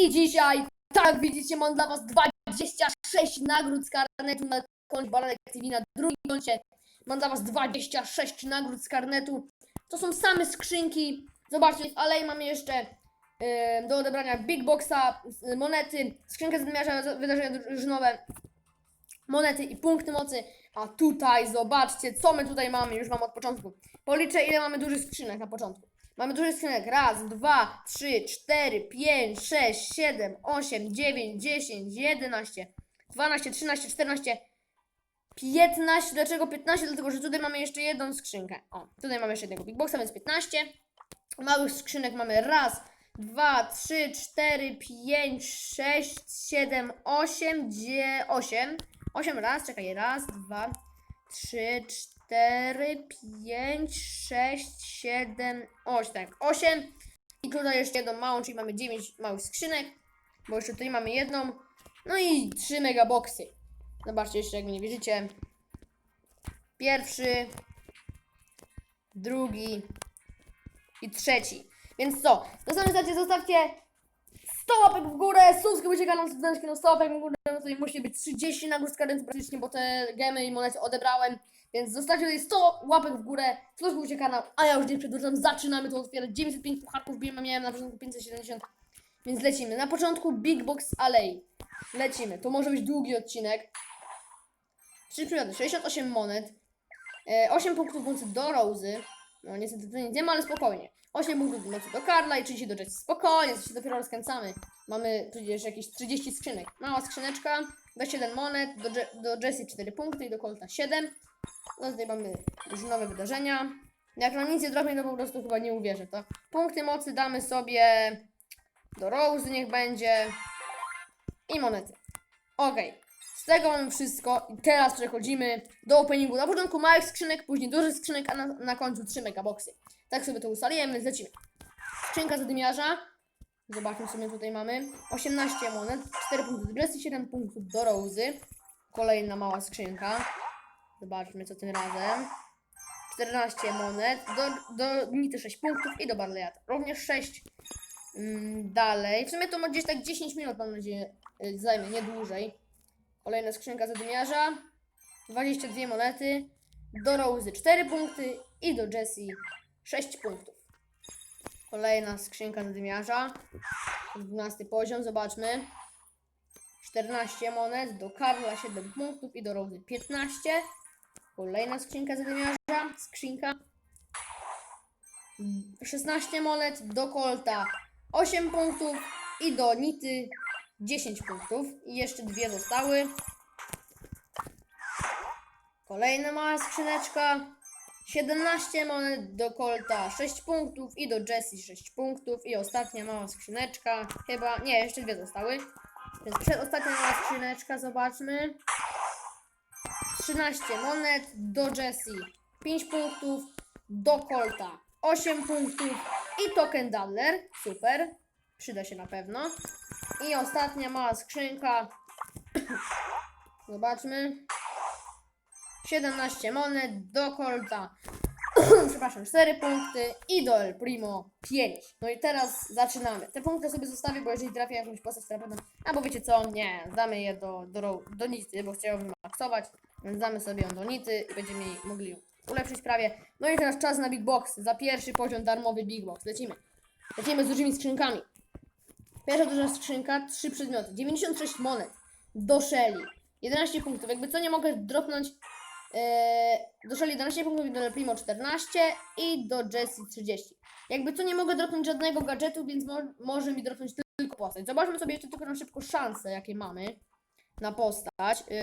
I dzisiaj, tak widzicie, mam dla was 26 nagród z karnetu na koncie Baranek TV na drugim koncie. Mam dla was 26 nagród z karnetu. To są same skrzynki. Zobaczcie, w Alei mamy jeszcze em, do odebrania Big Boxa, y, monety, skrzynkę z wymiarza wydarzenia drużynowe, monety i punkty mocy. A tutaj zobaczcie, co my tutaj mamy, już mam od początku. Policzę, ile mamy dużych skrzynek na początku. Mamy dużych skrzynek. Raz, dwa, trzy, cztery, pięć, sześć, siedem, osiem, dziewięć, dziesięć, jedenaście, dwanaście, trzynaście, czternaście, piętnaście. Dlaczego 15? Dlatego, że tutaj mamy jeszcze jedną skrzynkę. O, tutaj mamy jeszcze jednego Big Boxa, więc 15. Małych skrzynek mamy raz, dwa, trzy, cztery, pięć, sześć, siedem, osiem, dzie, osiem. Osiem raz, czekaj, raz, dwa, trzy, cztery, pięć, sześć, siedem, osiem, tak, osiem. I tutaj jeszcze jedną małą, czyli mamy dziewięć małych skrzynek, bo jeszcze tutaj mamy jedną. No i trzy megaboxy. Zobaczcie jeszcze, jak mnie nie wierzycie. Pierwszy, drugi i trzeci. Więc co? Na samym starcie zostawcie 100 łapek w górę, subskrybujcie kanał, subskrybujcie kanał, 100 łapek w górę, no tutaj musi być 30 nagród z kadencji praktycznie, bo te gemy i monety odebrałem, więc zostawcie tutaj 100 łapek w górę, subskrybujcie kanał, a ja już nie przedłużam, zaczynamy to otwierać, 905 pucharków biłem, miałem na początku 570, więc lecimy. Na początku Big Box Alley, lecimy, to może być długi odcinek, 3 przymioty, 68 monet, e, 8 punktów mocy do Rozy, no niestety to nie idziemy, ale spokojnie. 8 punktów mocy do Karla i 30 do Jessie. Spokojnie, to się dopiero rozkręcamy. Mamy gdzieś jakieś 30 skrzynek. Mała skrzyneczka, 21 monet, do, Je do Jessie 4 punkty i do Colta 7. No tutaj mamy już nowe wydarzenia. Jak nam nic nie drobię, to po prostu chyba nie uwierzę, to punkty mocy damy sobie do Rose niech będzie i monety. Okej. Z tego mamy wszystko i teraz przechodzimy do openingu. Na początku małych skrzynek, później dużych skrzynek, a na, na końcu 3 megaboxy. Tak sobie to ustaliłem, więc lecimy. Skrzynka zadymiarza. Zobaczmy, my tutaj mamy. 18 monet, 4 punkty do Jessie, 7 punktów do Rozy. Kolejna mała skrzynka. Zobaczmy, co tym razem. 14 monet, do, do Nity 6 punktów i do Barleyata. Również 6. Mm, dalej. W sumie to ma gdzieś tak 10 minut, mam nadzieję, y, zajmie, nie dłużej. Kolejna skrzynka zadymiarza. 22 monety. Do Rozy 4 punkty i do Jessie 6 punktów. Kolejna skrzynka zadymiarza. 12 poziom, zobaczmy. 14 monet, do Karla 7 punktów i do Rozy 15. Kolejna skrzynka zadymiarza. Skrzynka. 16 monet, do Colta 8 punktów i do Nity 10 punktów. I jeszcze dwie zostały. Kolejna mała skrzyneczka. 17 monet do Colta 6 punktów i do Jessie 6 punktów. I ostatnia mała skrzyneczka. Chyba, nie, jeszcze dwie zostały. Więc przedostatnia mała skrzyneczka, zobaczmy. 13 monet do Jessie 5 punktów, do Colta 8 punktów i token Daller. Super, przyda się na pewno. I ostatnia mała skrzynka. Zobaczmy. 17 monet do Colta. Przepraszam, 4 punkty i do El Primo 5. No i teraz zaczynamy. Te punkty sobie zostawię, bo jeżeli trafię jakąś postać, to na pewno. Albo wiecie co? Nie, damy je do, do, do Nity, bo chciałbym maksować. Więc damy sobie ją do Nity i będziemy jej mogli ulepszyć prawie. No i teraz czas na Big Box. Za pierwszy poziom darmowy Big Box. Lecimy. Lecimy z dużymi skrzynkami. Pierwsza duża skrzynka, trzy przedmioty, 96 monet do Shelly, 11 punktów. Jakby co nie mogę dropnąć e, do Shelly 11 punktów do Le Primo 14 i do Jessie 30. Jakby co nie mogę dropnąć żadnego gadżetu, więc mo może mi dropnąć tylko postać. Zobaczmy sobie jeszcze tylko na szybko szanse, jakie mamy na postać. Yy,